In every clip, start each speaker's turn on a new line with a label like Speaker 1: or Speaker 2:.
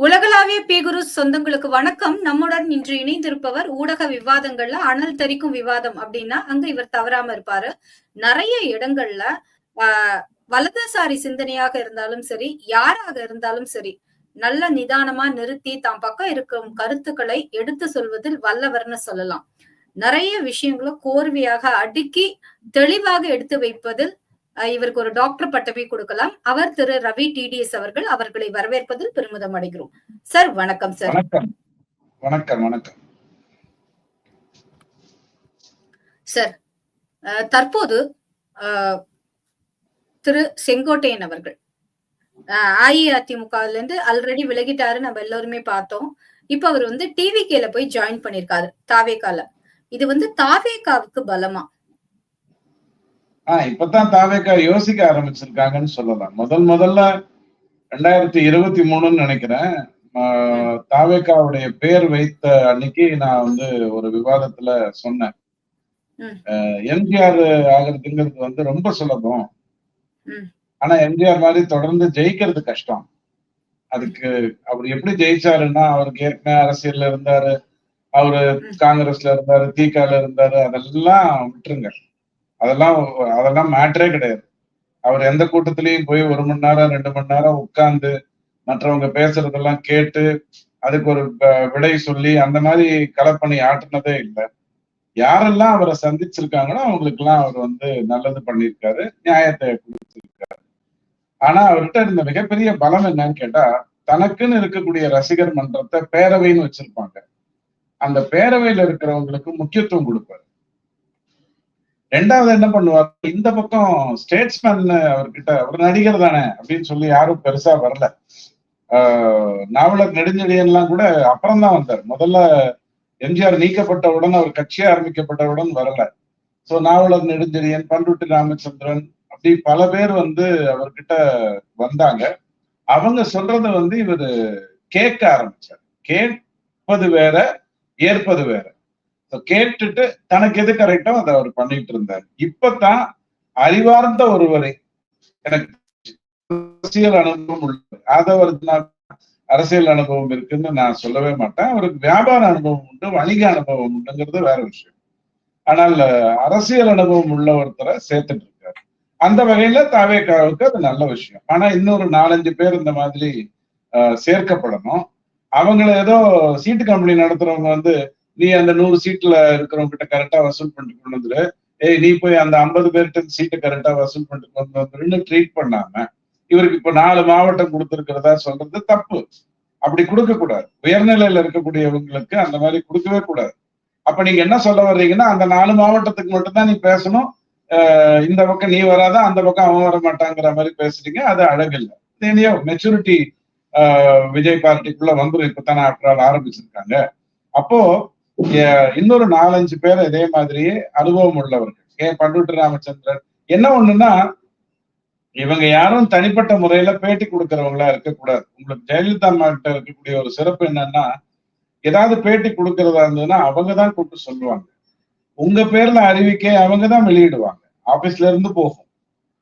Speaker 1: உலகளாவிய பேகுரு சொந்தங்களுக்கு வணக்கம். நம்முடன் இன்று இணைந்திருப்பவர் ஊடக விவாதங்கள்ல அனல் தரிக்கும் விவாதம் அப்படின்னா அங்க இவர் தவறாம இருப்பாரு. நிறைய இடங்கள்ல ஆஹ் வலதுசாரி சிந்தனையாக இருந்தாலும் சரி யாராக இருந்தாலும் சரி நல்ல நிதானமா நிறுத்தி தாம் பக்கம் இருக்கும் கருத்துக்களை எடுத்து சொல்வதில் வல்லவர்னு சொல்லலாம். நிறைய விஷயங்களை கோர்வையாக அடுக்கி தெளிவாக எடுத்து வைப்பதில் இவருக்கு ஒரு டாக்டர் பட்டமே கொடுக்கலாம். அவர் திரு. ரவி டிடிஎஸ் அவர்கள் அவர்களை வரவேற்பதில் பெருமிதம் அடைகிறோம். சார் வணக்கம் சார்
Speaker 2: வணக்கம். வணக்கம்
Speaker 1: சார் தற்போது திரு. செங்கோட்டையன் அவர்கள் அஇஅதிமுகல இருந்து ஆல்ரெடி விலகிட்டாரு நம்ம எல்லாருமே பார்த்தோம். இப்ப அவர் வந்து டிவிகேல போய் ஜாயின் பண்ணிருக்காரு தாவேகால இது வந்து தாவேகாவுக்கு பலமா?
Speaker 2: ஆஹ் இப்பதான் தாவேக்கா யோசிக்க ஆரம்பிச்சிருக்காங்கன்னு சொல்லலாம். முதல் முதல்ல ரெண்டாயிரத்தி இருபத்தி மூணுன்னு நினைக்கிறேன். தாவேக்காவுடைய பேர் வைத்த அன்னைக்கு நான் வந்து ஒரு விவாதத்துல சொன்னேன். எம்ஜிஆர் ஆகிறதுங்கிறது வந்து ரொம்ப சுலபம். ஆனா எம்ஜிஆர் மாதிரி தொடர்ந்து ஜெயிக்கிறது கஷ்டம். அதுக்கு அவர் எப்படி ஜெயிச்சாருன்னா அவருக்கு ஏற்கனவே அரசியல்ல இருந்தாரு. அவரு. காங்கிரஸ்ல இருந்தாரு திகால இருந்தாரு. அதெல்லாம் விட்டுருங்க. அதெல்லாம் அதெல்லாம் மேட்டரே கிடையாது. அவர் எந்த கூட்டத்திலையும் போய் ஒரு மணி நேரம் ரெண்டு மணி நேரம் உட்கார்ந்து மற்றவங்க பேசுறதெல்லாம் கேட்டு அதுக்கு ஒரு விடை சொல்லி அந்த மாதிரி கலப்பணி ஆட்டுனதே இல்லை. யாரெல்லாம் அவரை சந்திச்சிருக்காங்களோ அவங்களுக்கு எல்லாம் அவர் வந்து நல்லது பண்ணியிருக்காரு நியாயத்தை கொடுத்திருக்காரு. ஆனா அவர்கிட்ட இருந்த மிகப்பெரிய பலம் என்னன்னு கேட்டா தனக்குன்னு இருக்கக்கூடிய ரசிகர் மன்றத்தை பேரவைன்னு வச்சிருப்பாங்க. அந்த பேரவையில இருக்கிறவங்களுக்கு முக்கியத்துவம் கொடுப்பாரு. ரெண்டாவது என்ன பண்ணுவார்? இந்த பக்கம் ஸ்டேட்ஸ்மேன் அவர்கிட்ட அவர் நடிகர் தானே அப்படின்னு சொல்லி யாரும் பெருசா வரல. ஆஹ் நாவலர் நெடுஞ்செழியன்லாம் கூட அப்புறம் தான் வந்தார். முதல்ல எம்ஜிஆர் நீக்கப்பட்டவுடன் அவர் கட்சி ஆரம்பிக்கப்பட்டவுடன் வரல. சோ நாவலர் நெடுஞ்செழியன் பண்ருட்டி ராமச்சந்திரன் அப்படி பல பேர் வந்து அவர்கிட்ட வந்தாங்க. அவங்க சொல்றத வந்து இவரு கேட்க ஆரம்பிச்சார். கேட்பது வேற ஏற்பது வேற. கேட்டுட்டு தனக்கு எது கரெக்டோ அதை அவர் பண்ணிட்டு இருந்தார். இப்பதான் அறிவார்ந்த ஒருவரை எனக்கு அரசியல் அனுபவம் உள்ளது. ஆதவருக்கு நான் அரசியல் அனுபவம் இருக்குன்னு நான் சொல்லவே மாட்டேன். அவருக்கு வியாபார அனுபவம் உண்டு வணிக அனுபவம் உண்டுங்கிறது வேற விஷயம். ஆனால் அரசியல் அனுபவம் உள்ள ஒருத்தரை சேர்த்துட்டு இருக்காரு. அந்த வகையில தாவேக்காவுக்கு அது நல்ல விஷயம். ஆனா இன்னொரு நாலஞ்சு பேர் இந்த மாதிரி சேர்க்கப்படணும். அவங்கள ஏதோ சீட்டு கம்பெனி நடத்துறவங்க வந்து நீ அந்த நூறு சீட்ல இருக்கிறவங்க கிட்ட கரெக்டா வசூல் பண்ணிட்டு கொண்டு வந்துரு ஏய் நீ போய் அந்த ஐம்பது பேர்கிட்ட சீட்டை கரெக்டா வசூல் பண்ணிட்டு கொண்டு வந்துருன்னு ட்ரீட் பண்ணாம இவருக்கு இப்ப நாலு மாவட்டம் கொடுத்திருக்கிறதா சொல்றது தப்பு. அப்படி கொடுக்க கூடாது. உயர்நிலையில இருக்கக்கூடியவங்களுக்கு அந்த மாதிரி கொடுக்கவே கூடாது. அப்ப நீங்க என்ன சொல்ல வர்றீங்கன்னா அந்த நாலு மாவட்டத்துக்கு மட்டும்தான் நீ பேசணும். ஆஹ் இந்த பக்கம் நீ வராத அந்த பக்கம் அவன் வர மாட்டாங்கிற மாதிரி பேசுறீங்க. அது அழகில்லை. தெரியோ மெச்சூரிட்டி விஜய் பார்ட்டிக்குள்ள வந்துடும் இப்பதானே ஆஃப்டர் ஆல் ஆரம்பிச்சிருக்காங்க. அப்போ இன்னொரு நாலஞ்சு பேர் இதே மாதிரியே அனுபவம் உள்ளவர்கள். ஏ பண்ருட்டி ராமச்சந்திரன். என்ன ஒண்ணுன்னா இவங்க யாரும் தனிப்பட்ட முறையில பேட்டி கொடுக்கறவங்களா இருக்கக்கூடாது. உங்களுக்கு ஜெயலலிதா அம்மா இருக்கக்கூடிய ஒரு சிறப்பு என்னன்னா ஏதாவது பேட்டி கொடுக்கறதா இருந்ததுன்னா அவங்க தான் கூப்பிட்டு சொல்லுவாங்க. உங்க பேர்ல அறிவிக்கை அவங்க தான் வெளியிடுவாங்க. ஆபீஸ்ல இருந்து போகும்.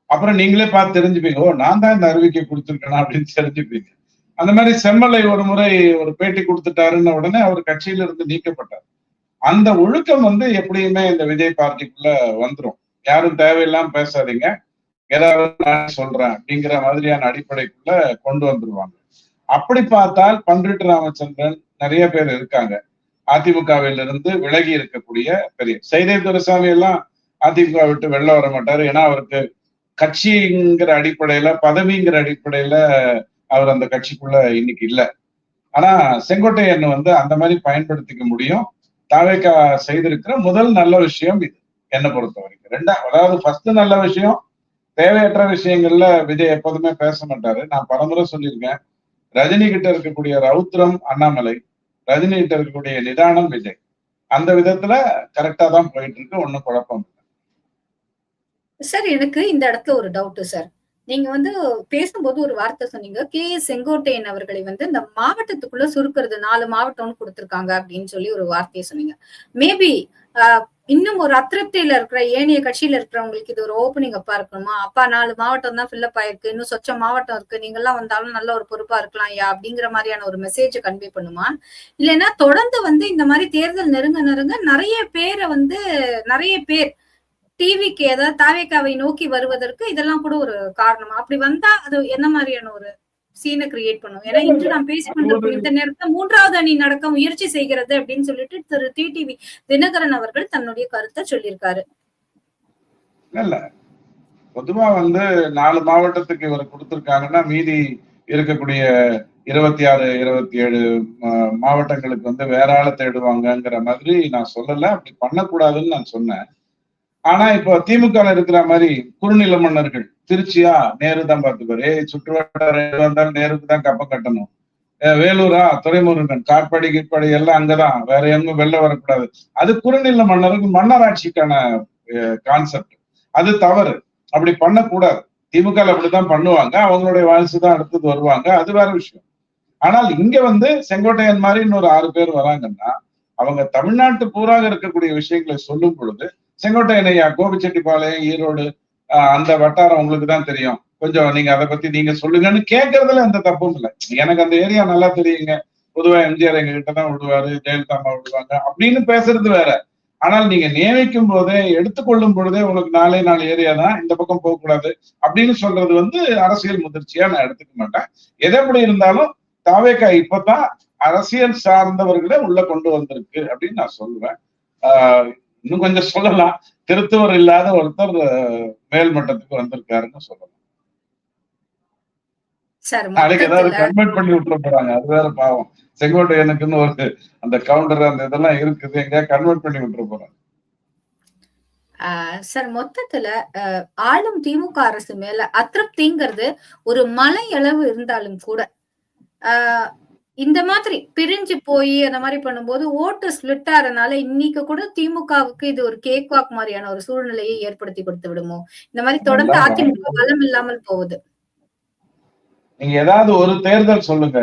Speaker 2: அப்புறம் நீங்களே பார்த்து தெரிஞ்சுப்பீங்க ஓ நான் தான் இந்த அறிவிக்கை கொடுத்துருக்கேனா? அப்படின்னு தெரிஞ்சுப்பீங்க. அந்த மாதிரி செம்மலை ஒரு முறை ஒரு பேட்டி கொடுத்துட்டாருன்ன உடனே அவர் கட்சியில இருந்து நீக்கப்பட்டார். அந்த ஒழுக்கம் வந்து எப்படியுமே இந்த விஜய் பார்ட்டிக்குள்ள வந்துரும். யாரும் தேவையில்லாம பேசாதீங்க. ஏதாவது நான் சொல்றேன் அப்படிங்கிற மாதிரியான அடிப்படைக்குள்ள கொண்டு வந்துருவாங்க. அப்படி பார்த்தால் பண்ருட்டி ராமச்சந்திரன் நிறைய பேர் இருக்காங்க. அதிமுகவில் இருந்து விலகி இருக்கக்கூடிய பெரிய சைதேவ் துரசாமி எல்லாம் அதிமுக விட்டு வெளில வர மாட்டாரு. ஏன்னா அவருக்கு கட்சிங்கிற அடிப்படையில பதவிங்கிற அடிப்படையில அவர் அந்த கட்சிக்குள்ள இன்னைக்கு இல்ல. ஆனா செங்கோட்டையன் வந்து அந்த மாதிரி பயன்படுத்திக்க முடியும். தாவேக்கா செய்திருக்கிற முதல் நல்ல விஷயம் இது என்னை பொறுத்த வரைக்கும். ரெண்டா அதாவது ஃபர்ஸ்ட் நல்ல விஷயம் தேவையற்ற விஷயங்கள்ல விஜய் எப்போதுமே பேச மாட்டாரு. நான் பலமுறை சொல்லியிருக்கேன். ரஜினி கிட்ட இருக்கக்கூடிய ரௌத்ரம் அண்ணாமலை ரஜினி கிட்ட இருக்கக்கூடிய நிதானம் விஜய். அந்த விதத்துல கரெக்டா தான் போயிட்டு இருக்கு. ஒன்னும் குழப்பம் இல்லை.
Speaker 1: சார் எனக்கு இந்த இடத்துல ஒரு டவுட் சார். நீங்க வந்து பேசும்போது ஒரு வார்த்தை சொன்னீங்க. கே. செங்கோட்டையன் அவர்களை வந்து இந்த மாவட்டத்துக்குள்ள சுருக்கிறது நாலு மாவட்டம்னு கொடுத்துருக்காங்க அப்படின்னு சொல்லி ஒரு வார்த்தையை சொன்னீங்க. மேபி இன்னும் ஒரு அத்திருப்தியில இருக்கிற ஏனைய கட்சியில இருக்கிறவங்களுக்கு இது ஒரு ஓப்பனிங் அப்பா இருக்கணுமா அப்பா நாலு மாவட்டம் தான் ஃபில்லப் ஆயிருக்கு. இன்னும் சொச்ச மாவட்டம் இருக்கு. நீங்க எல்லாம் வந்தாலும் நல்ல ஒரு பொறுப்பா இருக்கலாம் யா அப்படிங்கிற மாதிரியான ஒரு மெசேஜ் கன்வே பண்ணுமா? இல்லைன்னா தொடர்ந்து வந்து இந்த மாதிரி தேர்தல் நெருங்க நெருங்க நிறைய பேரை வந்து நிறைய பேர் டிவிக்கு ஏதாவது தாவேக்காவை நோக்கி வருவதற்கு இதெல்லாம் கூட ஒரு காரணம். அப்படி வந்தா அது என்ன மாதிரியான ஒரு சீனை கிரியேட் பண்ணும்? ஏன்னா இன்று நாம் பேசிக் கொண்டிருக்கும் இந்த நேரத்துல மூன்றாவது அணி நடக்க முயற்சி செய்கிறது அப்படின்னு சொல்லிட்டு திரு டிடிவி தினகரன் அவர்கள் தன்னுடைய கருத்தை சொல்லியிருக்காரு.
Speaker 2: இல்ல. பொதுவா வந்து நாலு மாவட்டத்துக்கு இவர் கொடுத்திருக்காங்கன்னா மீதி இருக்கக்கூடிய இருபத்தி ஆறு இருபத்தி ஏழு மாவட்டங்களுக்கு வந்து வேற ஆளை தேடுவாங்கங்கிற மாதிரி நான் சொல்லல. அப்படி பண்ணக்கூடாதுன்னு நான் சொன்னேன். ஆனா இப்போ திமுக இருக்கிற மாதிரி குறுநில மன்னர்கள் திருச்சியா நேரு தான் பார்த்துப்பாரு சுற்றுவட்டார வந்தாலும் நேருக்கு தான் கப்ப கட்டணும். வேலூரா துறைமுருகன் காட்பாடி கீட்பாடி எல்லாம் அங்கதான். வேற எங்கும் வெளில வரக்கூடாது. அது குறுநில மன்னருக்கு மன்னராட்சிக்கான கான்செப்ட் அது தவறு. அப்படி பண்ணக்கூடாது. திமுக அப்படித்தான் பண்ணுவாங்க. அவங்களுடைய வாரிசு தான் அடுத்தது வருவாங்க. அது வேற விஷயம். ஆனால் இங்க வந்து செங்கோட்டையன் மாதிரி இன்னொரு ஆறு பேர் வராங்கன்னா அவங்க தமிழ்நாட்டு பூராக இருக்கக்கூடிய விஷயங்களை சொல்லும் பொழுது செங்கோட்டையன் ஐயா கோபிச்செட்டிப்பாளையம் ஈரோடு அந்த வட்டாரம் உங்களுக்கு தான் தெரியும். கொஞ்சம் நீங்க அதை பத்தி நீங்க சொல்லுங்கன்னு கேட்கறதுல எந்த தப்பும் இல்லை. எனக்கு அந்த ஏரியா நல்லா தெரியுங்க. பொதுவா எம்ஜிஆர் எங்க கிட்ட தான் விடுவாரு ஜெயலலிதா அம்மா விடுவாங்க அப்படின்னு பேசுறது வேற. ஆனால் நீங்க நியமிக்கும் போதே எடுத்துக்கொள்ளும் பொழுதே உங்களுக்கு நாலே நாலு ஏரியா தான் இந்த பக்கம் போகக்கூடாது அப்படின்னு சொல்றது வந்து அரசியல் முதிர்ச்சியா நான் எடுத்துக்க மாட்டேன். எதை எப்படி இருந்தாலும் தாவேக்கா இப்பதான் அரசியல் சார்ந்தவர்களை உள்ள கொண்டு வந்திருக்கு அப்படின்னு நான் சொல்லுவேன். இன்னும் கொஞ்சம் சொல்லலாம். திருத்துவர் இல்லாத ஒருத்தர் மேல் மட்டத்துக்கு வந்திருக்காருன்னு சொல்லலாம். நாளைக்கு ஏதாவது கன்வெர்ட் பண்ணி விட்டுற போறாங்க. அது வேற பாவம். செங்கோட்டையனுக்குன்னு ஒரு அந்த கவுண்டர் அந்த இதெல்லாம் இருக்குது. எங்க கன்வெர்ட் பண்ணி விட்டுற போறாங்க.
Speaker 1: சார் மொத்தத்துல ஆளும் திமுக அரசு மேல அதிருப்திங்கிறது ஒரு மலை அளவு இருந்தாலும் கூட இந்த மாதிரி பிரிஞ்சு போய் அந்த மாதிரி பண்ணும்போது ஓட்டு ஸ்பிளிட் ஆறதுனால இன்னைக்கு கூட திமுகவுக்கு இது ஒரு கேக் வாக் மாதிரியான ஒரு சூழ்நிலையை ஏற்படுத்தி கொடுத்து விடுமோ? இந்த மாதிரி தொடர்ந்து அதிமுக பலம் இல்லாமல் போகுது.
Speaker 2: நீங்க ஏதாவது ஒரு தேர்தல் சொல்லுங்க.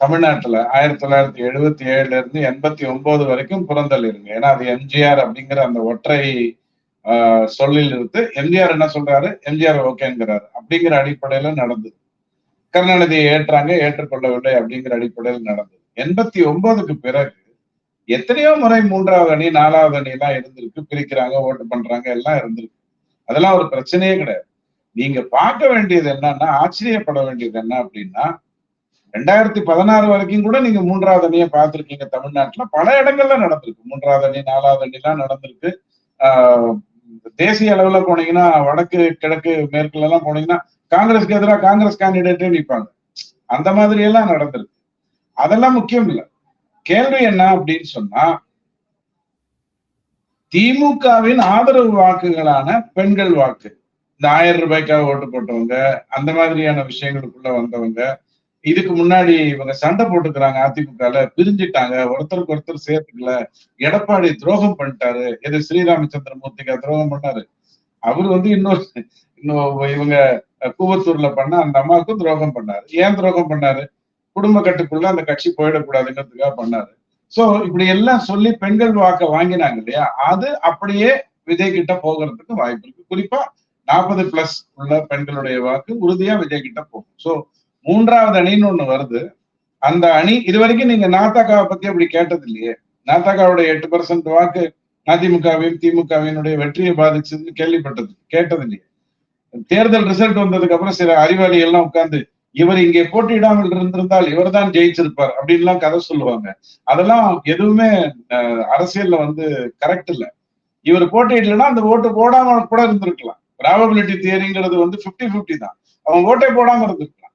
Speaker 2: தமிழ்நாட்டுல ஆயிரத்தி தொள்ளாயிரத்தி எழுபத்தி ஏழுல இருந்து எண்பத்தி ஒன்பது வரைக்கும் புறந்தல் இருங்க. ஏன்னா அது எம்ஜிஆர் அப்படிங்கிற அந்த ஒற்றை சொல்லில் இருந்து எம்ஜிஆர் என்ன சொல்றாரு? எம்ஜிஆர் ஓகேங்கிறாரு. அப்படிங்கிற அடிப்படையில நடந்தது கருணாநிதியை ஏற்றாங்க ஏற்றுக்கொள்ளவில்லை அப்படிங்கிற அடிப்படையில் நடந்தது. எண்பத்தி ஒன்பதுக்கு பிறகு எத்தனையோ முறை மூன்றாவது அணி நாலாவது அணி எல்லாம் இருந்திருக்கு. பிரிக்கிறாங்க ஓட்டு பண்றாங்க எல்லாம் இருந்திருக்கு. அதெல்லாம் ஒரு பிரச்சனையே கிடையாது. நீங்க பார்க்க வேண்டியது என்னன்னா ஆச்சரியப்பட வேண்டியது என்ன அப்படின்னா ரெண்டாயிரத்தி பதினாறு வரைக்கும் கூட நீங்க மூன்றாவது அணியை பார்த்திருக்கீங்க தமிழ்நாட்டுல. பல இடங்கள்ல நடந்திருக்கு. மூன்றாவது அணி நாலாவது அணி எல்லாம் நடந்திருக்கு. ஆஹ் தேசிய அளவுல போனீங்கன்னா வடக்கு கிழக்கு மேற்குல எல்லாம் போனீங்கன்னா காங்கிரஸ்க்கு எதிராக காங்கிரஸ் கேண்டிடேட்டே நிற்பாங்க அந்த மாதிரி எல்லாம் நடந்திருக்கு. அதெல்லாம் முக்கியம் இல்லை. கேள்வி என்ன அப்படின்னு சொன்னா திமுகவின் ஆதரவு வாக்குகளான பெண்கள் வாக்கு. இந்த ஆயிரம் ரூபாய்க்காக ஓட்டு போட்டவங்க அந்த மாதிரியான விஷயங்களுக்குள்ள வந்தவங்க இதுக்கு முன்னாடி இவங்க சண்டை போட்டுக்கிறாங்க அதிமுகல பிரிஞ்சிட்டாங்க ஒருத்தருக்கு ஒருத்தர் சேர்த்துக்கல எடப்பாடி துரோகம் பண்ணிட்டாரு எது ஸ்ரீராமச்சந்திர ஸ்ரீராமச்சந்திரமூர்த்திக்கா துரோகம் பண்ணாரு. அவர் வந்து இன்னொரு இன்னும் இவங்க கூவத்தூர்ல பண்ண அந்த அம்மாவுக்கும் துரோகம் பண்ணாரு. ஏன் துரோகம் பண்ணாரு? குடும்ப கட்டுக்குள்ள அந்த கட்சி போயிடக்கூடாதுங்கிறதுக்காக பண்ணாரு. சோ இப்படி எல்லாம் சொல்லி பெண்கள் வாக்க வாங்கினாங்க இல்லையா? அது அப்படியே விஜய் கிட்ட போகிறதுக்கு வாய்ப்பு இருக்கு. குறிப்பா நாற்பது பிளஸ் உள்ள பெண்களுடைய வாக்கு உறுதியா விஜய் கிட்ட போகும். சோ மூன்றாவது அணின்னு ஒண்ணு வருது. அந்த அணி இது வரைக்கும் நீங்க நாத்தாக்காவை பத்தி அப்படி கேட்டது இல்லையே நாத்தாக்காவுடைய எட்டு பர்சன்ட் வாக்கு அதிமுகவையும் திமுகவினுடைய வெற்றியை பாதிச்சதுன்னு கேள்விப்பட்டது கேட்டது இல்லையே தேர்தல் ரிசல்ட் வந்ததுக்கு அப்புறம் சில அறிவாளிகள் எல்லாம் உட்கார்ந்து இவர் இங்கே போட்டியிடாமல் இருந்திருந்தால் இவர் தான் ஜெயிச்சிருப்பார் அப்படின்லாம் கதை சொல்லுவாங்க. அதெல்லாம் எதுவுமே அரசியல்ல வந்து கரெக்ட் இல்ல. இவர் போட்டியிடலன்னா அந்த ஓட்டு போடாம கூட இருந்திருக்கலாம். ப்ராபபிலிட்டி தியரிங்கிறது வந்து பிப்டி பிப்டி தான். அவன் ஓட்டே போடாம இருந்திருக்கலாம்.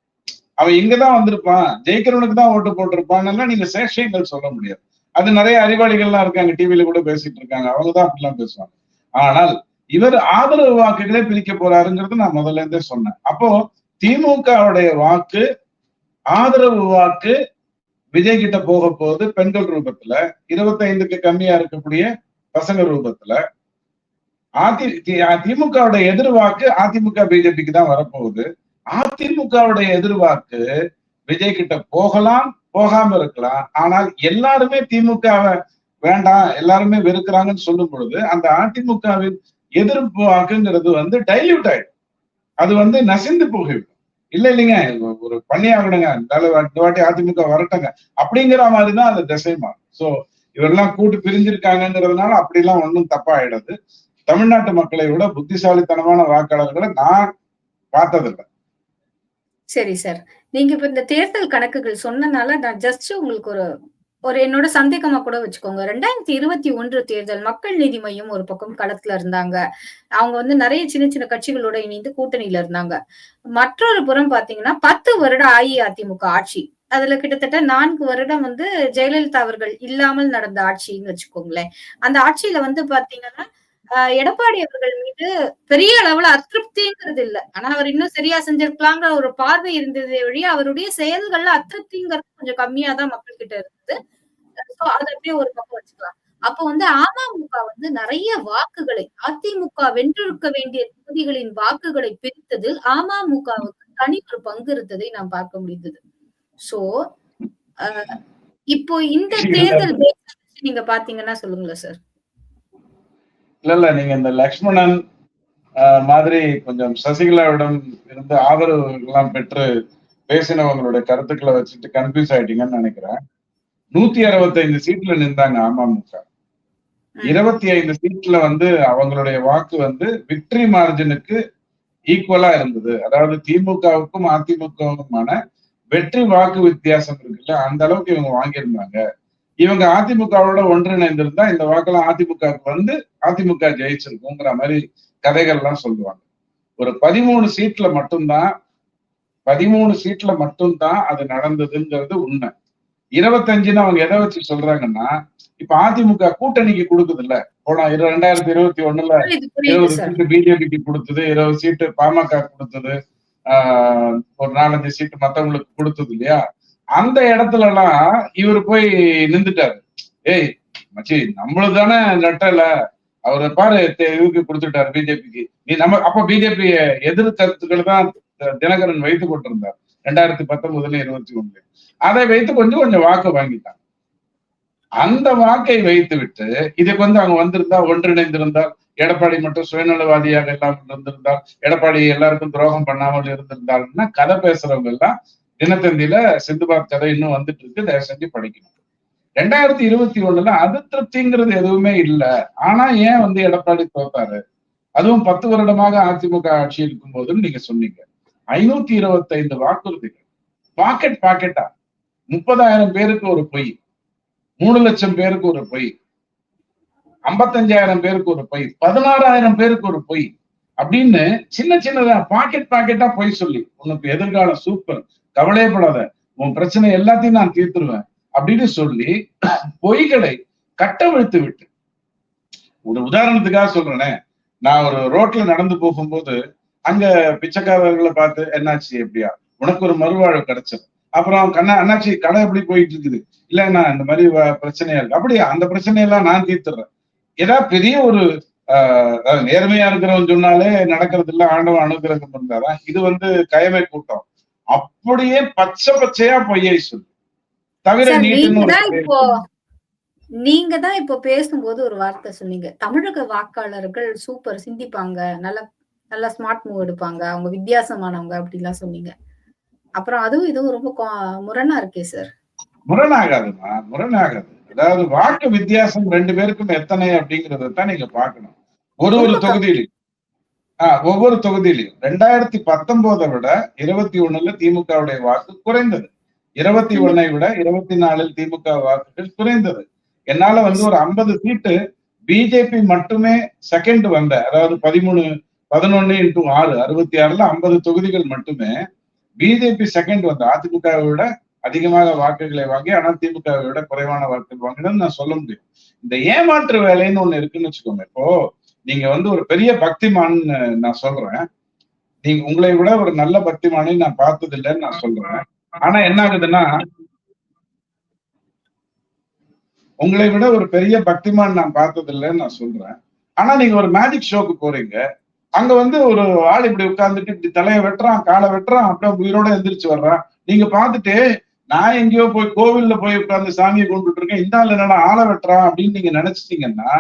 Speaker 2: அவன் இங்கதான் வந்திருப்பான். ஜெயிக்கிறவனுக்கு தான் ஓட்டு போட்டிருப்பான்னு நீங்க சேஷயங்கள் சொல்ல முடியாது. அது நிறைய அறிவாளிகள்லாம் இருக்காங்க டிவியில கூட பேசிட்டு இருக்காங்க. அவங்கதான் அப்படிலாம் பேசுவாங்க. ஆனால் இவர் ஆதரவு வாக்குகளே பிரிக்க போறாருங்கிறது நான் முதல்ல இருந்தே சொன்னேன். அப்போ திமுகவுடைய வாக்கு ஆதரவு வாக்கு விஜய் கிட்ட போக போகுது பெண்கள் ரூபத்துல. இருபத்தைந்துக்கு கம்மியா இருக்கக்கூடிய பசங்க ரூபத்துல. அதி திமுகவுடைய எதிர்வாக்கு அதிமுக பிஜேபிக்கு தான் வரப்போகுது. அதிமுகவுடைய எதிர்பார்ப்பு விஜய் கிட்ட போகலாம் போகாம இருக்கலாம். ஆனால் எல்லாருமே திமுகவை வேண்டாம் எல்லாருமே வெறுக்கிறாங்கன்னு சொல்லும் பொழுது அந்த அதிமுகவின் எதிர்ப்பு வாக்குங்கிறது வந்து டைல்யூட் ஆயிடும். அது வந்து நசிந்து போகிவிடும். இல்ல இல்லைங்க ஒரு பண்ணி ஆகணுங்க இந்த வாட்டி அதிமுக வரட்டுங்க அப்படிங்கிற மாதிரி தான் அந்த திசை மாறும். சோ இவரெல்லாம் கூட்டு பிரிஞ்சிருக்காங்கிறதுனால அப்படிலாம் ஒன்றும் தப்பாயிடுது. தமிழ்நாட்டு மக்களை விட புத்திசாலித்தனமான வாக்காளர்களை நான் பார்த்ததில்லை.
Speaker 1: சரி சார் நீங்க இப்ப இந்த தேர்தல் கணக்குகள் சொன்னனால நான் ஜஸ்ட் உங்களுக்கு ஒரு ஒரு என்னோட சந்தேகமா கூட வச்சுக்கோங்க. ரெண்டாயிரத்தி இருபத்தி ஒன்று தேர்தல் மக்கள் நீதி மையம் ஒரு பக்கம் களத்துல இருந்தாங்க. அவங்க வந்து நிறைய சின்ன சின்ன கட்சிகளோட இணைந்து கூட்டணியில இருந்தாங்க. மற்றொரு புறம் பாத்தீங்கன்னா பத்து வருட அஇஅதிமுக ஆட்சி. அதுல கிட்டத்தட்ட நான்கு வருடம் வந்து ஜெயலலிதா அவர்கள் இல்லாமல் நடந்த ஆட்சின்னு வச்சுக்கோங்களேன். அந்த ஆட்சியில வந்து பாத்தீங்கன்னா எடப்பாடி அவர்கள் மீது பெரிய அளவுல அதிருப்திங்கிறது இல்ல ஆனா அவர் இன்னும் சரியா செஞ்சிருக்கலாங்கிற ஒரு பார்வை இருந்ததே வழி அவருடைய செயல்கள்ல அதிருப்திங்கிறது கொஞ்சம் கம்மியா தான் மக்கள் கிட்ட இருந்தது. சோ அது அப்படியே ஒரு பக்கம் வச்சுக்கலாம். அப்ப வந்து அமமுக வந்து நிறைய வாக்குகளை அதிமுக வென்றிருக்க வேண்டிய தொகுதிகளின் வாக்குகளை பிரித்ததில் அமமுகவுக்கு தனி ஒரு பங்கு இருந்ததை நாம் பார்க்க முடிந்தது. சோ இப்போ இந்த தேர்தல் நீங்க பாத்தீங்கன்னா சொல்லுங்களேன் சார்.
Speaker 2: இல்ல இல்ல நீங்க இந்த லக்ஷ்மணன் மாதிரி கொஞ்சம் சசிகலாவிடம் இருந்து ஆதரவு எல்லாம் பெற்று பேசினவங்களுடைய கருத்துக்களை வச்சுட்டு கன்ஃபியூஸ் ஆயிட்டீங்கன்னு நினைக்கிறேன். நூத்தி அறுபத்தைந்து சீட்ல நின்றாங்க அமமுக. இருபத்தி ஐந்து சீட்ல வந்து அவங்களுடைய வாக்கு வந்து விக்டரி மார்ஜினுக்கு ஈக்குவலா இருந்தது. அதாவது திமுகவுக்கும் அதிமுகவுக்குமான வெற்றி வாக்கு வித்தியாசம் இருக்குல்ல அந்த அளவுக்கு இவங்க வாங்கியிருந்தாங்க. இவங்க அதிமுகவோட ஒன்றிணைந்திருந்தா இந்த வாக்கெல்லாம் அதிமுகவுக்கு வந்து அதிமுக ஜெயிச்சிருக்குங்கிற மாதிரி கதைகள்லாம் சொல்லுவாங்க. ஒரு பதிமூணு சீட்ல மட்டும்தான் பதிமூணு சீட்ல மட்டும்தான் அது நடந்ததுங்கிறது உண்மை. இருபத்தஞ்சுன்னு அவங்க எதை வச்சு சொல்றாங்கன்னா இப்ப அதிமுக கூட்டணிக்கு கொடுக்குது இல்ல போன ரெண்டாயிரத்தி இருபத்தி ஒண்ணுல இருபது சீட்டு பிஜேபிக்கு கொடுத்தது இருபது சீட்டு பாமக கொடுத்தது ஆஹ் ஒரு நாலஞ்சு சீட்டு மத்தவங்களுக்கு கொடுத்தது இல்லையா? அந்த இடத்துல எல்லாம் இவர் போய் நின்றுட்டாரு ஏய் மச்சி நம்மளுக்கு தானே நட்டல அவரு பாரு இவருக்கு கொடுத்துட்டாரு பிஜேபிக்கு. நீ நம்ம அப்ப பிஜேபி எதிர் கருத்துக்கள் தான் தினகரன் வைத்து கொண்டிருந்தார். ரெண்டாயிரத்தி பத்தொன்பதுல இருபத்தி ஒண்ணு அதை வைத்து கொஞ்சம் கொஞ்சம் வாக்கு வாங்கிட்டாங்க அந்த வாக்கை வைத்து விட்டு இதுக்கு வந்து அவங்க வந்திருந்தா ஒன்றிணைந்திருந்தால் எடப்பாடி மட்டும் சுயநலவாதியாக இல்லாமல் இருந்திருந்தால் எடப்பாடி எல்லாருக்கும் துரோகம் பண்ணாமல் இருந்திருந்தால்னா கதை பேசுறவங்க எல்லாம் தினத்தந்தியில சிந்துபாத் கதை இன்னும் வந்துட்டு இருக்கு. தயவு செஞ்சு படிக்கணும். ரெண்டாயிரத்தி இருபத்தி ஒண்ணுல அதிருப்திங்கிறது எதுவுமே இல்ல. ஆனா ஏன் வந்து எடப்பாடி தோத்தாரு? அதுவும் பத்து வருடமாக அதிமுக ஆட்சி இருக்கும் போதுன்னு நீங்க சொன்னீங்க. ஐநூத்தி இருபத்தி ஐந்து வாக்குறுதிகள். பாக்கெட் பாக்கெட்டா? முப்பதாயிரம் பேருக்கு ஒரு பொய். மூணு லட்சம் பேருக்கு ஒரு பொய். ஐம்பத்தஞ்சாயிரம் பேருக்கு ஒரு பொய். பதினாறாயிரம் பேருக்கு ஒரு பொய். அப்படின்னு சின்ன சின்னதா பாக்கெட் பாக்கெட்டா பொய் சொல்லி உனக்கு எதிர்காலம் சூப்பர் கவலையப்படாத. உன் பிரச்சனை எல்லாத்தையும் நான் தீர்த்துருவேன். அப்படின்னு சொல்லி பொய்களை கட்டவிழ்த்து விட்டு. ஒரு உதாரணத்துக்காக சொல்றேனே. நான் ஒரு ரோட்ல நடந்து போகும்போது அங்க பிச்சைக்காரர்களை பார்த்து என்னாச்சு எப்படியா? உனக்கு ஒரு மறுவாழ்வு கிடைச்சது. அப்புறம் கண்ணா அண்ணாச்சி கடை எப்படி போயிட்டு இருக்குது? இல்லைண்ணா இந்த மாதிரி பிரச்சனையா இருக்கு? அப்படியா அந்த பிரச்சனையெல்லாம் நான் தீர்த்துறேன். ஏதாவது பெரிய ஒரு ஆஹ் நேர்மையா இருக்கிறவன் சொன்னாலே நடக்கிறது இல்ல ஆண்டவன் அனுகிரகம் இருந்தாரா இது வந்து கயமை கூட்டம். அப்படியே பச்சை பச்சையா பொய்யை சொல்லு. தவிர
Speaker 1: இப்போ நீங்க தான் இப்போ பேசும்போது ஒரு வார்த்தை சொன்னீங்க. தமிழக வாக்காளர்கள் சூப்பர் சிந்திப்பாங்க. நல்ல நல்ல ஸ்மார்ட் மூவ் எடுப்பாங்க. அவங்க வித்தியாசமானவங்க அப்படிலாம் சொன்னீங்க. அப்புறம் அதுவும் இதுவும் ரொம்ப முரணா இருக்கே சார்.
Speaker 2: முரணாகாதுமா? முரணாகாது. அதாவது வாக்கு வித்தியாசம் ரெண்டு பேருக்கும் எத்தனை அப்படிங்கறத தான் நீங்க பாக்கணும் ஒரு ஒரு தொகுதியிலையும். ஆஹ் ஒவ்வொரு தொகுதியிலையும். ரெண்டாயிரத்தி பத்தொன்பதை விட இருபத்தி ஒண்ணுல திமுகவுடைய வாக்கு குறைந்தது. இருபத்தி ஒன்னை விட இருபத்தி நாலில் திமுக வாக்குகள் குறைந்தது. என்னால வந்து ஒரு ஐம்பது சீட்டு பிஜேபி மட்டுமே செகண்ட் வந்த அதாவது பதிமூணு பதினொன்னு இன்டூ ஆறு அறுபத்தி ஆறுல ஐம்பது தொகுதிகள் மட்டுமே பிஜேபி செகண்ட் வந்த. அதிமுகவை விட அதிகமாக வாக்குகளை வாங்கி ஆனால் திமுகவை விட குறைவான வாக்குகள் வாங்கினு நான் சொல்ல முடியும். இந்த ஏமாற்று வேலைன்னு ஒண்ணு இருக்குன்னு வச்சுக்கோங்க. இப்போ நீங்க வந்து ஒரு பெரிய பக்திமான்னு நான் சொல்றேன். நீங்க உங்களை விட ஒரு நல்ல பக்திமானை நான் பார்த்தது இல்லைன்னு நான் சொல்றேன். ஆனா என்ன ஆகுதுன்னா உங்களை விட ஒரு பெரிய பக்திமான் நான் பார்த்தது இல்லைன்னு நான் சொல்றேன். ஆனா நீங்க ஒரு மேஜிக் ஷோக்கு போறீங்க. அங்க வந்து ஒரு ஆள் இப்படி உட்கார்ந்துட்டு இப்படி தலையை வெட்டுறான் காலை வெட்டுறான் அப்படியே உயிரோட எந்திரிச்சு வர்றான். நீங்க பார்த்துட்டு நான் எங்கேயோ போய் கோவில்ல போய் உட்கார்ந்து சாமியை கும்பிட்டு இருக்கேன். இந்த ஆள் என்னன்னா ஆளை வெட்டுறான் அப்படின்னு நீங்க நினைச்சிட்டீங்கன்னா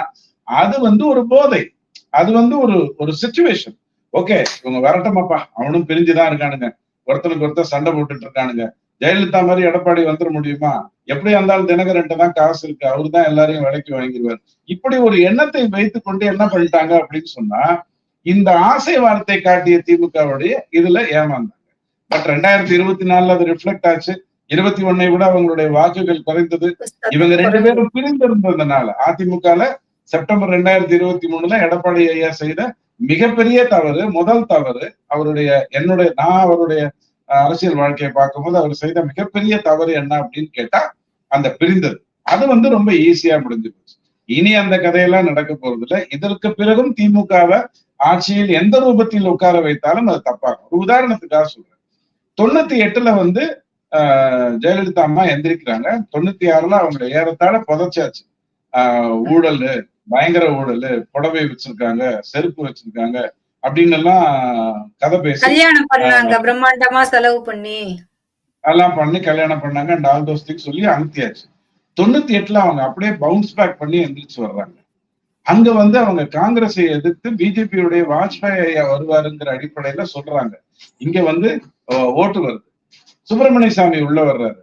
Speaker 2: அது வந்து ஒரு போதை. அது வந்து ஒரு ஒரு சுச்சுவேஷன் ஓகே இவங்க வரட்டமாப்பா அவனும் பிரிஞ்சுதான் இருக்கானுங்க. ஒருத்தனுக்கு ஒருத்தர் சண்டை போட்டுட்டு இருக்கானுங்க. ஜெயலலிதா மாதிரி எடப்பாடி வந்துட முடியுமா? எப்படி இருந்தாலும் தினகரன்ட்ட தான் காசு இருக்கு. அவரு தான் எல்லாரையும் விலைக்கு வாங்கிடுவார். இப்படி ஒரு எண்ணத்தை வைத்துக் கொண்டு என்ன பண்ணிட்டாங்க அப்படின்னு சொன்னா இந்த ஆசை வார்த்தை காட்டிய திமுகவுடைய இதுல ஏமாந்தாங்க. பட் ரெண்டாயிரத்தி இருபத்தி நாலுல அது ரிஃப்ளெக்ட் ஆச்சு. இருபத்தி ஒன்னை விட அவங்களுடைய வாக்குகள் குறைந்தது. இவங்க ரெண்டு பேரும் பிரிந்திருந்ததுனால அதிமுகல செப்டம்பர் ரெண்டாயிரத்தி இருபத்தி மூணுல எடப்பாடி ஐயா செய்த மிகப்பெரிய தவறு முதல் தவறு அவருடைய என்னுடைய நான் அவருடைய அரசியல் வாழ்க்கையை பார்க்கும்போது அவர் செய்த மிகப்பெரிய தவறு என்ன அப்படின்னு கேட்டா அந்த பிரிந்தது. அது வந்து ரொம்ப ஈஸியா முடிஞ்சு போச்சு. இனி அந்த கதையெல்லாம் நடக்க போறது இல்லை இதற்கு பிறகும் திமுகவை ஆட்சியில் எந்த ரூபத்தில் உட்கார வைத்தாலும் அது தப்பாகும். ஒரு உதாரணத்துக்காக சொல்றேன். தொண்ணூத்தி எட்டுல வந்து ஆஹ், ஜெயலலிதா அம்மா எந்திரிக்கிறாங்க. தொண்ணூத்தி ஆறுல அவங்களை ஏறத்தாழ புதைச்சாச்சு. ஊழல் பயங்கர ஊழல் புடவை வச்சிருக்காங்க செருப்பு வச்சிருக்காங்க அப்படின்னு எல்லாம் கதை பேசி
Speaker 1: கல்யாணம் பண்ணாங்க பிரம்மாண்டமா செலவு பண்ணி.
Speaker 2: எல்லாம் பண்ணி கல்யாணம் பண்ணாங்க அண்ட் ஆல் தோஸ் திங்ஸ் சொல்லி அனுப்பியாச்சு தொண்ணூத்தி எட்டுல அவங்க அப்படியே பவுன்ஸ் பேக் பண்ணி எந்திரிச்சு வர்றாங்க. அங்க வந்து அவங்க காங்கிரஸை எதிர்த்து பிஜேபியுடைய வாஜ்பாய் ஐயா வருவாருங்கிற அடிப்படையில சொல்றாங்க. இங்க வந்து ஓட்டு வருது. சுப்பிரமணிய சாமி உள்ள வர்றாரு.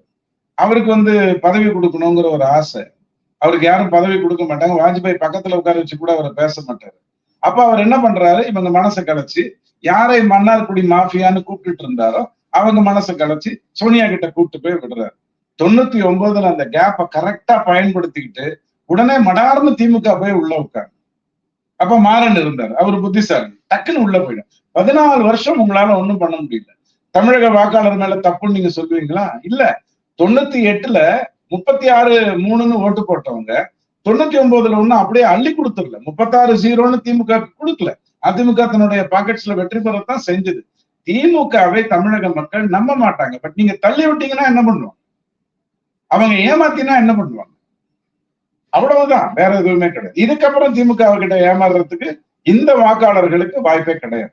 Speaker 2: அவருக்கு வந்து பதவி கொடுக்கணுங்கிற ஒரு ஆசை. அவருக்கு யாரும் பதவி கொடுக்க மாட்டாங்க. வாஜ்பாய் பக்கத்துல உட்கார வச்சு கூட அவரை பேச மாட்டாரு. அப்ப அவர் என்ன பண்றாரு? இவங்க மனசை கலைச்சு யாரை மன்னார்குடி மாஃபியான்னு கூப்பிட்டுட்டு இருந்தாரோ அவங்க மனசை கலைச்சு சோனியா கிட்ட கூப்பிட்டு போய் விடுறாரு. தொண்ணூத்தி ஒன்பதுல அந்த கேப்பை கரெக்டா பயன்படுத்திக்கிட்டு உடனே மடார்னு திமுக போய் உள்ள உட்காரு அப்ப மாறன் இருந்தார். அவர் புத்திசாலி. டக்குன்னு உள்ள போயிடும் பதினாலு வருஷம் உங்களால ஒண்ணும் பண்ண முடியல. தமிழக வாக்காளர் மேல தப்புன்னு நீங்க சொல்லுவீங்களா? இல்ல. தொண்ணூத்தி எட்டுல முப்பத்தி ஆறு மூணுன்னு ஓட்டு போட்டவங்க தொண்ணூத்தி ஒன்பதுல ஒண்ணு அப்படியே அள்ளி கொடுத்துடல. முப்பத்தாறு ஜீரோன்னு திமுக கொடுக்கல. அதிமுக தன்னுடைய பாக்கெட்ஸ்ல வெற்றி பெறத்தான் செஞ்சது. திமுகவை தமிழக மக்கள் நம்ப மாட்டாங்க. பட் நீங்க தள்ளி விட்டீங்கன்னா என்ன பண்ணுவாங்க? அவங்க ஏமாத்தினா என்ன பண்ணுவாங்க? அவ்வளவுதான். வேற எதுவுமே கிடையாது. இதுக்கப்புறம் திமுக கிட்ட ஏமாறுறதுக்கு இந்த வாக்காளர்களுக்கு வாய்ப்பே கிடையாது.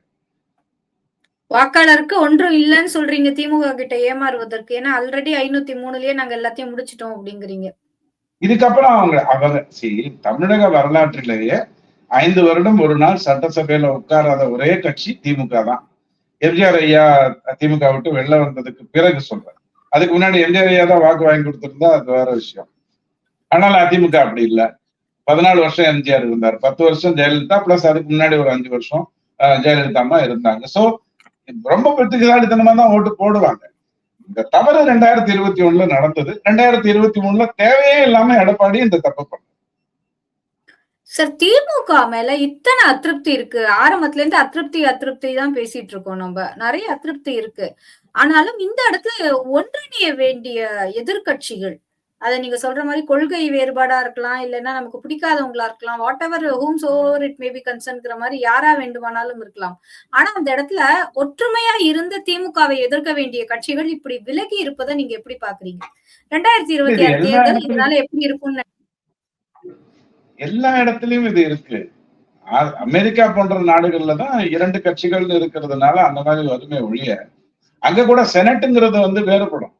Speaker 1: வாக்காளருக்கு ஒன்றும் இல்லைன்னு சொல்றீங்க திமுக கிட்ட ஏமாறுவதற்கு. ஏன்னா ஆல்ரெடி ஐநூத்தி மூணுலயே நாங்க எல்லாத்தையும் முடிச்சிட்டோம் அப்படிங்கிறீங்க.
Speaker 2: இதுக்கப்புறம் அவங்க அவங்க சரி தமிழக வரலாற்றிலேயே ஐந்து வருடம் ஒரு நாள் சட்டசபையில உட்காராத ஒரே கட்சி திமுக தான். எம்ஜிஆர் ஐயா திமுக விட்டு வெளில வந்ததுக்கு பிறகு சொல்றேன். அதுக்கு முன்னாடி எம்ஜிஆர் ஐயா தான் வாக்கு வாங்கி கொடுத்துருந்தா அது வேற விஷயம். ஆனால் அதிமுக அப்படி இல்லை. பதினாலு வருஷம் எம்ஜிஆர் இருந்தார். பத்து வருஷம் ஜெயலலிதா பிளஸ் அதுக்கு முன்னாடி ஒரு அஞ்சு வருஷம் ஜெயலலிதா இருந்தாங்க. சோ ரொம்ப புத்திசாலித்தனமா தான் ஓட்டு போடுவாங்க. இந்த தவறு ரெண்டாயிரத்தி இருபத்தி ஒண்ணுல நடந்தது. ரெண்டாயிரத்தி இருபத்தி மூணுல தேவையே இல்லாம எடப்பாடி இந்த தப்பு பண்ண
Speaker 1: சார் திமுக மேல இத்தனை அதிருப்தி இருக்கு. ஆரம்பத்துல இருந்து அதிருப்தி அதிருப்தி தான் பேசிட்டு இருக்கோம் நம்ம. நிறைய அதிருப்தி இருக்கு. ஆனாலும் இந்த இடத்துல ஒன்றிணைய வேண்டிய எதிர்க்கட்சிகள் அதை நீங்க சொல்ற மாதிரி கொள்கை வேறுபாடா இருக்கலாம் இல்லைன்னா நமக்கு பிடிக்காதவங்களா இருக்கலாம். Whatever whomsoever it may be கன்சர்ன்கிற மாதிரி யாரா வேண்டுமானாலும் இருக்கலாம். ஆனா அந்த இடத்துல ஒற்றுமையா இருந்த திமுகவை எதிர்க்க வேண்டிய கட்சிகள் இப்படி விலகி இருப்பதை நீங்க எப்படி பாக்குறீங்க? ரெண்டாயிரத்தி இருபத்தி ஆறு தேர்தல் இதனால எப்படி இருக்கும்னு
Speaker 2: எல்லா இடத்துலயும் இது இருக்கு. அமெரிக்கா போன்ற நாடுகள்ல தான் இரண்டு கட்சிகள் இருக்கிறதுனால அந்த மாதிரி வறுமை ஒழிய அங்க கூட செனட்டுங்கிறது வந்து வேறுபடும்.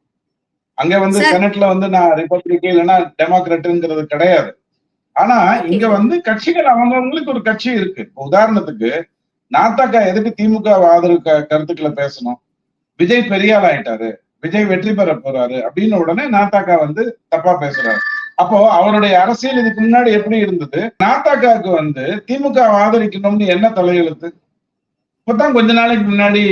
Speaker 2: அங்க வந்து. செனட்ல வந்து நான் ரிப்பப்ளிக் இல்லைன்னா டெமோக்ராட்டுங்கிறது கிடையாது. ஆனா இங்க வந்து கட்சிகள் அவங்கவங்களுக்கு ஒரு கட்சி இருக்கு. உதாரணத்துக்கு நாத்தாக்கா எதுக்கு திமுக ஆதரவு கருத்துக்களை பேசணும்? விஜய் பெரியாள் ஆயிட்டாரு. விஜய் வெற்றி பெற போறாரு அப்படின்னு உடனே நாத்தாக்கா வந்து தப்பா பேசுறாரு. அப்போ அவருடைய அரசியல் இதுக்கு முன்னாடி எப்படி இருந்தது? நாத்தாக்காவுக்கு வந்து திமுக ஆதரிக்கணும்னு என்ன தலையெழுத்து? இப்பதான் கொஞ்ச நாளைக்கு முன்னாடி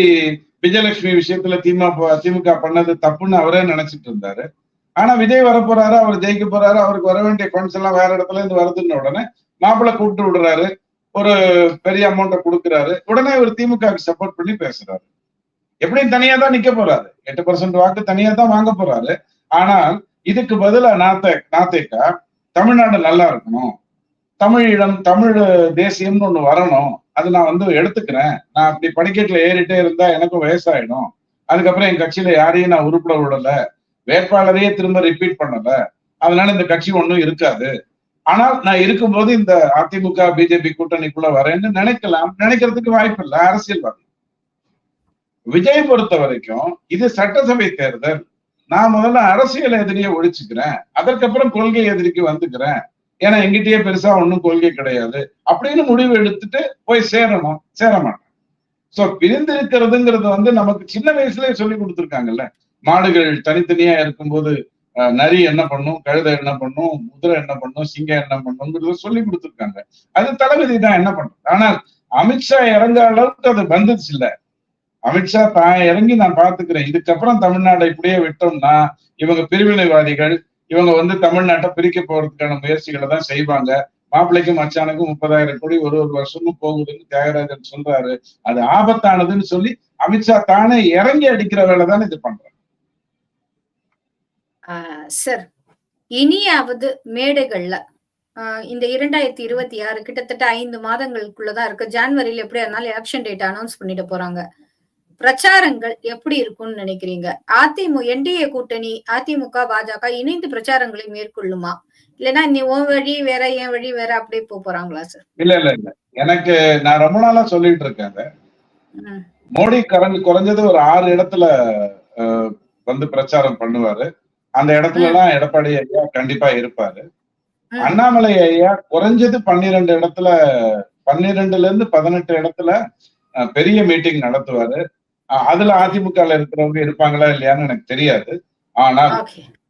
Speaker 2: விஜயலட்சுமி விஷயத்துல திமுக திமுக பண்ணது தப்புன்னு அவரே நினைச்சிட்டு இருந்தாரு. ஆனா விஜய் வர போறாரு அவர் ஜெயிக்க போறாரு அவருக்கு வர வேண்டிய ஃபண்ட்ஸ் எல்லாம் வேற இடத்துல இருந்து வருதுன்னு உடனே மாப்பிள்ளை கூப்பிட்டு விடுறாரு. ஒரு பெரிய அமௌண்ட்டை கொடுக்குறாரு. உடனே இவர் திமுகவுக்கு சப்போர்ட் பண்ணி பேசுறாரு. எப்படியும் தனியா தான் நிக்க போறாரு. எட்டு பர்சன்ட் வாக்கு தனியா தான் வாங்க போறாரு. ஆனால் இதுக்கு பதிலா நாத்த நாத்தேக்கா தமிழ்நாடு நல்லா இருக்கணும். தமிழீழம் தமிழ் தேசியம்னு ஒண்ணு வரணும். அது நான் வந்து எடுத்துக்கிறேன். நான் அப்படி படிக்கட்டுல ஏறிட்டே இருந்தா எனக்கும் வயசாயிடும். அதுக்கப்புறம் என் கட்சியில யாரையும் நான் உருப்பிட விடல. வேட்பாளரையே திரும்ப ரிப்பீட் பண்ணல. அதனால இந்த கட்சி ஒன்றும் இருக்காது. ஆனால் நான் இருக்கும்போது இந்த அதிமுக பிஜேபி கூட்டணிக்குள்ள வரேன்னு நினைக்கலாம். நினைக்கிறதுக்கு வாய்ப்பு இல்லை. அரசியல்வாதி. விஜய் பொறுத்த வரைக்கும் இது சட்டசபை தேர்தல். நான் முதல்ல அரசியல் எதிரியை ஒழிச்சுக்கிறேன். அதற்கப்புறம் கொள்கை எதிரிக்கு வந்துக்கிறேன். ஏன்னா எங்கிட்டயே பெருசா ஒண்ணும் கொள்கை கிடையாது. அப்படின்னு முடிவு எடுத்துட்டு போய் சேரணும் சேர மாட்டேன் சோ பிரிந்து இருக்கிறதுங்கிறது வந்து நமக்கு சின்ன வயசுலயே சொல்லி கொடுத்துருக்காங்கல்ல. மாடுகள் தனித்தனியா இருக்கும்போது நரி என்ன பண்ணும் கழுதை என்ன பண்ணும் குதிரை என்ன பண்ணும் சிங்கம் என்ன பண்ணுங்கிறத சொல்லி கொடுத்துருக்காங்க. அது தளபதி தான் என்ன பண்றது ஆனால் அமித்ஷா இறங்க அளவுக்கு அது வந்துச்சு இல்ல. அமித்ஷா தான் இறங்கி நான் பாத்துக்கிறேன் இதுக்கப்புறம் தமிழ்நாடு இப்படியே விட்டோம்னா இவங்க பிரிவினைவாதிகள் இவங்க வந்து தமிழ்நாட்டை பிரிக்க போறதுக்கான முயற்சிகளை தான் செய்வாங்க. மாப்பிள்ளைக்கும் மச்சானுக்கும் முப்பதாயிரம் கோடி ஒரு ஒரு வருஷமும் போகுதுன்னு தியாகராஜன் சொல்றாரு. அது ஆபத்தானதுன்னு சொல்லி அமித்ஷா தானே இறங்கி அடிக்கிற வேலை தானே இது பண்றாங்க
Speaker 1: சார் இனியாவது மேடைகள்ல ஆஹ் இந்த இரண்டாயிரத்தி இருபத்தி ஆறு கிட்டத்தட்ட ஐந்து மாதங்களுக்குள்ளதான் இருக்கு. ஜான்வரியில எப்படி இருந்தாலும் எலெக்ஷன் டேட் அனௌன்ஸ் பண்ணிட்டு போறாங்க. பிரச்சாரங்கள் எப்படி இருக்கும்னு நினைக்கிறீங்க? அதிமுக என்டிஏ கூட்டணி அதிமுக பாஜக இணைந்து பிரச்சாரங்களை மேற்கொள்ளுமா? இல்லைன்னா நீ உன் வழி வேற என் வழி வேற அப்படியே போறாங்களா சார்
Speaker 2: இல்ல இல்ல இல்ல. எனக்கு நான் ரொம்ப நாளா சொல்லிட்டு இருக்கேன் மோடி கரஞ்சு குறைஞ்சது ஒரு ஆறு இடத்துல வந்து பிரச்சாரம் பண்ணுவாரு. அந்த இடத்துல எல்லாம் எடப்பாடி ஐயா கண்டிப்பா இருப்பாரு. அண்ணாமலை ஐயா குறைஞ்சது பன்னிரெண்டு இடத்துல பன்னிரெண்டுல இருந்து பதினெட்டு இடத்துல பெரிய மீட்டிங் நடத்துவாரு. அதுல அதிமுக இருக்கிறவங்க இருப்பாங்களா இல்லையான்னு எனக்கு தெரியாது. ஆனால்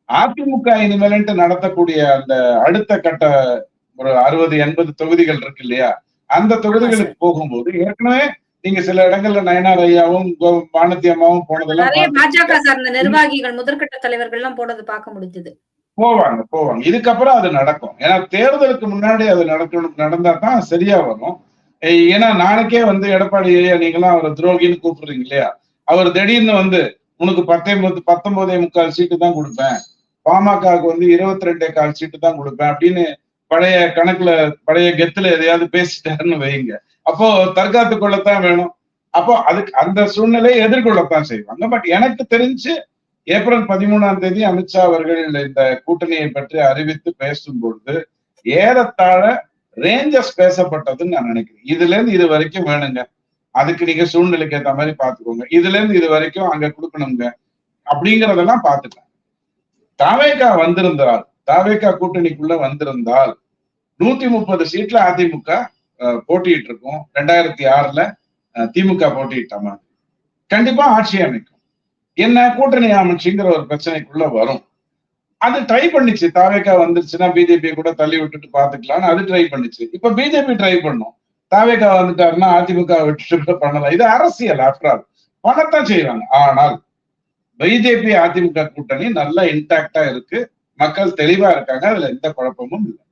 Speaker 2: அதிமுக இனிமேலன்ட்டு நடத்தக்கூடிய அந்த அடுத்த கட்ட ஒரு அறுபது எண்பது தொகுதிகள் இருக்கு இல்லையா? அந்த தொகுதிகளுக்கு போகும்போது ஏற்கனவே நீங்க சில இடங்கள்ல நயனார் ஐயாவும் கோ- வானதி அம்மாவும் போனதெல்லாம்
Speaker 1: பாஜக சார்ந்த நிர்வாகிகள் முதற்கட்ட தலைவர்கள் எல்லாம் போனது பார்க்க முடிஞ்சது.
Speaker 2: போவாங்க போவாங்க. இதுக்கப்புறம் அது நடக்கும். ஏன்னா தேர்தலுக்கு முன்னாடி அது நடக்கணும் நடந்தா தான் சரியா வரும். ஏன்னா நாளைக்கே வந்து எடப்பாடி ஐயா நீங்களாம் அவரை துரோகின்னு கூப்பிடுறீங்க இல்லையா? அவர் திடீர்னு வந்து உனக்கு பத்தொன்பது பத்தொன்பதே முக்கால் சீட்டு தான் கொடுப்பேன். பாமகவுக்கு வந்து இருபத்தி ரெண்டே கால் சீட்டு தான் கொடுப்பேன். அப்படின்னு பழைய கணக்குல பழைய கெத்துல எதையாவது பேசிட்டாருன்னு வைங்க அப்போ தற்காத்து கொள்ளத்தான் வேணும். அப்போ அதுக்கு அந்த சூழ்நிலையை எதிர்கொள்ளத்தான் செய்வாங்க. பட் எனக்கு தெரிஞ்சு ஏப்ரல் பதிமூணாம் தேதி அமித்ஷா அவர்கள் இந்த கூட்டணியை பற்றி அறிவித்து பேசும் பொழுது ஏறத்தாழ ரேஞ்சஸ் பேசப்பட்டதுன்னு நான் நினைக்கிறேன். இதுல இருந்து இது வரைக்கும் வேணுங்க. அதுக்கு நீங்க சூழ்நிலைக்கு ஏத்த மாதிரி பாத்துக்கோங்க. இதுல இருந்து இது வரைக்கும் அங்க கொடுக்கணுங்க. அப்படிங்கறதெல்லாம் பாத்துக்கலாம். தாவேக்கா வந்திருந்தால் தாவேக்கா கூட்டணிக்குள்ள வந்திருந்தால் நூத்தி முப்பது சீட்ல அதிமுக போட்டிட்டு இருக்கும் ரெண்டாயிரத்தி ஆறுல அஹ், திமுக போட்டியிட்ட மாதிரி கண்டிப்பா ஆட்சி அமைக்கும். என்ன கூட்டணி அமைச்சுங்கிற ஒரு பிரச்சனைக்குள்ள வரும். அது ட்ரை பண்ணிச்சு. தாவேக்கா வந்துருச்சுன்னா பிஜேபி கூட தள்ளி விட்டுட்டு பாத்துக்கலாம்னு அது ட்ரை பண்ணிச்சு. இப்ப பிஜேபி ட்ரை பண்ணும். தாவேக்கா வந்துட்டாருன்னா அதிமுக விட்டுட்டு பண்ணலாம். இது அரசியல் ஆஃப்டர் பணத்தான் பண்ணத்தான் செய்வாங்க. ஆனால் பிஜேபி அதிமுக கூட்டணி நல்லா இன்டாக்டா இருக்கு. மக்கள் தெளிவா இருக்காங்க. அதுல எந்த குழப்பமும் இல்லை.